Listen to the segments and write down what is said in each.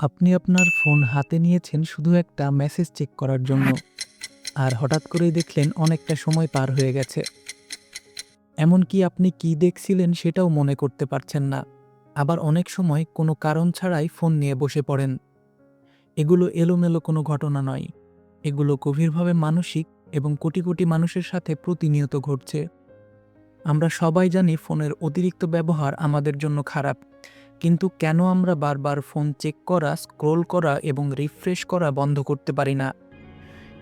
আপনি আপনার ফোন হাতে নিয়েছেন শুধু একটা মেসেজ চেক করার জন্য। আর হঠাৎ করেই দেখলেন অনেকটা সময় পার হয়ে গেছে। এমনকি আপনি কি দেখছিলেন সেটাও মনে করতে পারছেন না। আবার অনেক সময় কোনো কারণ ছাড়াই ফোন নিয়ে বসে পড়েন। এগুলো এলোমেলো কোনো ঘটনা নয়। এগুলো গভীরভাবে মানসিক এবং কোটি কোটি মানুষের সাথে প্রতিনিয়ত ঘটছে। আমরা সবাই জানি ফোনের অতিরিক্ত ব্যবহার আমাদের জন্য খারাপ। কিন্তু কেন আমরা বারবার ফোন চেক করা, স্ক্রোল করা এবং রিফ্রেশ করা বন্ধ করতে পারি না?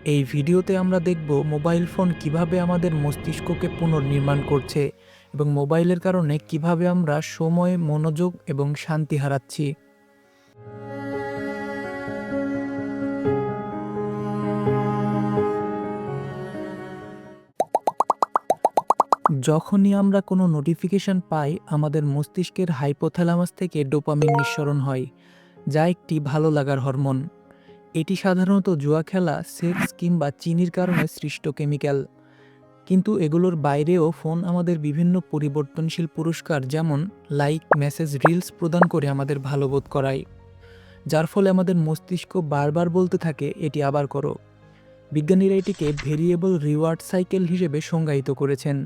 এই ভিডিওতে আমরা দেখব মোবাইল ফোন কীভাবে আমাদের মস্তিষ্ককে পুনর্নির্মাণ করছে এবং মোবাইলের কারণে কীভাবে আমরা সময়, মনোযোগ এবং শান্তি হারাচ্ছি। যখনই আমরা কোনো নোটিফিকেশন পাই, আমাদের মস্তিষ্কের হাইপোথ্যালামাস থেকে ডোপামিন নিঃসরণ হয়, যা একটি ভালো লাগার হরমোন। এটি সাধারণত জুয়া খেলা সেক্স কিংবা চিনির কারণে সৃষ্ট কেমিক্যাল কিন্তু এগুলোর বাইরেও ফোন আমাদের বিভিন্ন পরিবর্তনশীল পুরস্কার, যেমন লাইক মেসেজ রিলস প্রদান করে আমাদের ভালো বোধ করায়। যার ফলে আমাদের মস্তিষ্ক বারবার বলতে থাকে, এটি আবার করো। বিজ্ঞানীরা এটিকে ভেরিয়েবল রিওয়ার্ড সাইকেল হিসেবে সংজ্ঞায়িত করেছেন।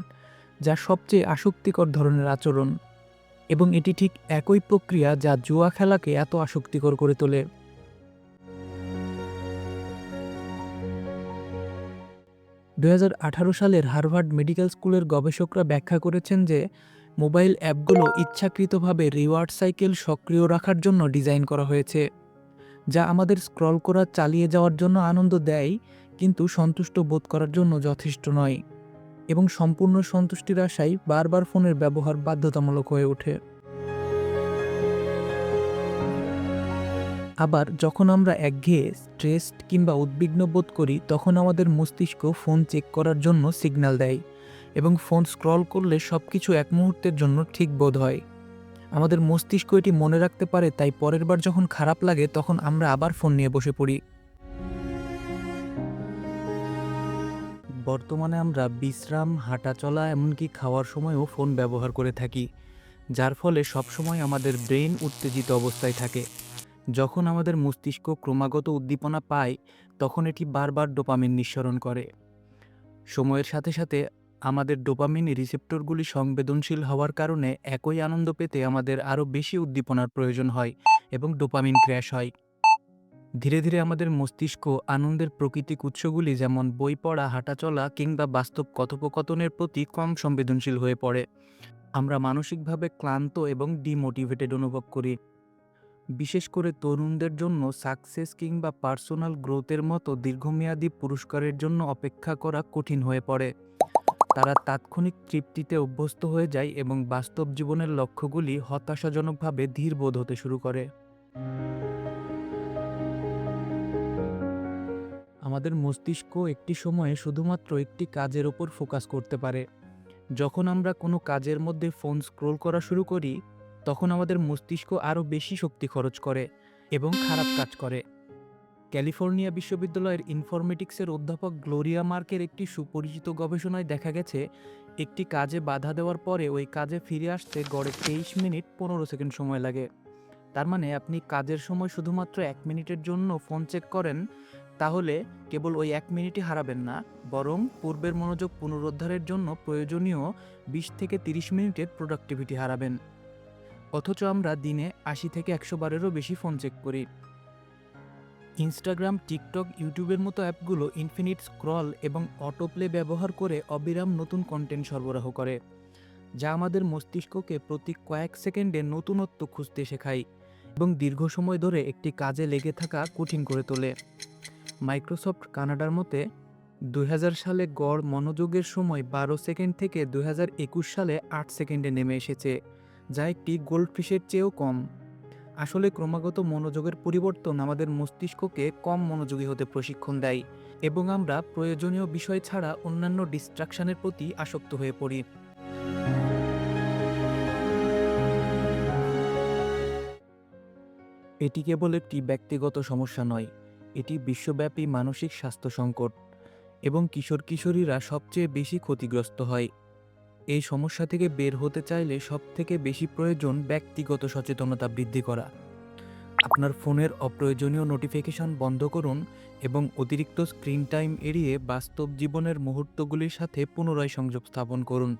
যা সবচেয়ে আসক্তিকর ধরনের আচরণ। এবং এটি ঠিক একই প্রক্রিয়া যা জুয়া খেলাকে এত আসক্তিকর করে তোলে। দু হাজার আঠারো সালের হার্ভার্ড মেডিকেল স্কুলের গবেষকরা ব্যাখ্যা করেছেন যে, মোবাইল অ্যাপগুলো ইচ্ছাকৃতভাবে রিওয়ার্ড সাইকেল সক্রিয় রাখার জন্য ডিজাইন করা হয়েছে, যা আমাদের স্ক্রল করা চালিয়ে যাওয়ার জন্য আনন্দ দেয়, কিন্তু সন্তুষ্ট বোধ করার জন্য যথেষ্ট নয়। এবং সম্পূর্ণ সন্তুষ্টির আশায় বারবার ফোনের ব্যবহার বাধ্যতামূলক হয়ে ওঠে। আবার যখন আমরা একঘেয়ে, স্ট্রেসড কিংবা উদ্বিগ্ন বোধ করি, তখন আমাদের মস্তিষ্ক ফোন চেক করার জন্য সিগন্যাল দেয় এবং ফোন স্ক্রল করলে সব কিছু এক মুহূর্তের জন্য ঠিক বোধ হয়। আমাদের মস্তিষ্ক এটি মনে রাখতে পারে, তাই পরের বার যখন খারাপ লাগে, তখন আমরা আবার ফোন নিয়ে বসে পড়ি। বর্তমানে আমরা বিশ্রাম, হাঁটাচলা, এমনকি খাওয়ার সময়ও ফোন ব্যবহার করে থাকি, যার ফলে সবসময় আমাদের ব্রেন উত্তেজিত অবস্থায় থাকে। যখন আমাদের মস্তিষ্ক ক্রমাগত উদ্দীপনা পায়, তখন এটি বারবার ডোপামিন নিঃসরণ করে। সময়ের সাথে সাথে আমাদের ডোপামিন রিসেপ্টরগুলি সংবেদনশীল হওয়ার কারণে একই আনন্দ পেতে আমাদের আরও বেশি উদ্দীপনার প্রয়োজন হয় এবং ডোপামিন ক্র্যাশ হয়। ধীরে ধীরে আমাদের মস্তিষ্ক আনন্দের প্রকৃতিক উৎসগুলি যেমন বই পড়া হাঁটাচলা কিংবা বাস্তব কথোপকথনের প্রতি কম সংবেদনশীল হয়ে পড়ে। আমরা মানসিকভাবে ক্লান্ত এবং ডিমোটিভেটেড অনুভব করি। বিশেষ করে তরুণদের জন্য সাকসেস কিংবা পার্সোনাল গ্রোথের মতো দীর্ঘমেয়াদী পুরস্কারের জন্য অপেক্ষা করা কঠিন হয়ে পড়ে। তারা তাৎক্ষণিক তৃপ্তিতে অভ্যস্ত হয়ে যায় এবং বাস্তব জীবনের লক্ষ্যগুলি হতাশাজনকভাবে ধীরবোধ হতে শুরু করে। আমাদের মস্তিষ্ক একটি সময়ে শুধুমাত্র একটি কাজের ওপর ফোকাস করতে পারে। যখন আমরা কোনো কাজের মধ্যে ফোন স্ক্রোল করা শুরু করি, তখন আমাদের মস্তিষ্ক আরও বেশি শক্তি খরচ করে এবং খারাপ কাজ করে। ক্যালিফোর্নিয়া বিশ্ববিদ্যালয়ের ইনফরমেটিক্সের অধ্যাপক গ্লোরিয়া মার্কের একটি সুপরিচিত গবেষণায় দেখা গেছে, একটি কাজে বাধা দেওয়ার পরে ওই কাজে ফিরে আসতে গড়ে তেইশ মিনিট পনেরো সেকেন্ড সময় লাগে। তার মানে আপনি কাজের সময় শুধুমাত্র এক মিনিটের জন্য ফোন চেক করেন তাহলে কেবল ওই এক মিনিটই হারাবেন না, বরং পূর্বের মনোযোগ পুনরুদ্ধারের জন্য প্রয়োজনীয় বিশ থেকে তিরিশ মিনিটের প্রোডাক্টিভিটি হারাবেন। অথচ আমরা দিনে আশি থেকে একশো বারেরও বেশি ফোন চেক করি। ইনস্টাগ্রাম টিকটক ইউটিউবের মতো অ্যাপগুলো ইনফিনিট স্ক্রল এবং অটোপ্লে ব্যবহার করে অবিরাম নতুন কন্টেন্ট সরবরাহ করে, যা আমাদের মস্তিষ্ককে প্রতি কয়েক সেকেন্ডে নতুনত্ব খুঁজতে শেখায় এবং দীর্ঘ সময় ধরে একটি কাজে লেগে থাকা কঠিন করে তোলে। মাইক্রোসফট কানাডার মতে, দুই হাজার সালে গড় মনোযোগের সময় বারো সেকেন্ড থেকে দুই হাজার একুশ সালে আট সেকেন্ডে নেমে এসেছে, যা একটি গোল্ডফিশের চেয়েও কম। আসলে ক্রমাগত মনোযোগের পরিবর্তন আমাদের মস্তিষ্ককে কম মনোযোগী হতে প্রশিক্ষণ দেয় এবং আমরা প্রয়োজনীয় বিষয় ছাড়া অন্যান্য ডিস্ট্রাকশনের প্রতি আসক্ত হয়ে পড়ি। এটি কেবল একটি ব্যক্তিগত সমস্যা নয় এটি বিশ্বব্যাপী মানসিক স্বাস্থ্য সংকট এবং কিশোর কিশোরীরা সবচেয়ে বেশি ক্ষতিগ্রস্ত হয়। এই সমস্যা থেকে বের হতে চাইলে সবথেকে বেশি প্রয়োজন ব্যক্তিগত সচেতনতা বৃদ্ধি করা। আপনার ফোনের অপ্রয়োজনীয় নোটিফিকেশন বন্ধ করুন এবং অতিরিক্ত স্ক্রিন টাইম এড়িয়ে বাস্তব জীবনের মুহূর্তগুলির সাথে পুনরায় সংযোগ স্থাপন করুন।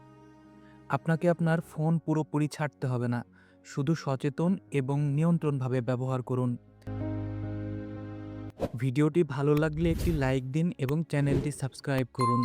আপনাকে আপনার ফোন পুরোপুরি ছাড়তে হবে না, শুধু সচেতন এবং নিয়ন্ত্রণভাবে ব্যবহার করুন। ভিডিওটি ভালো লাগলে একটি লাইক দিন এবং চ্যানেলটি সাবস্ক্রাইব করুন।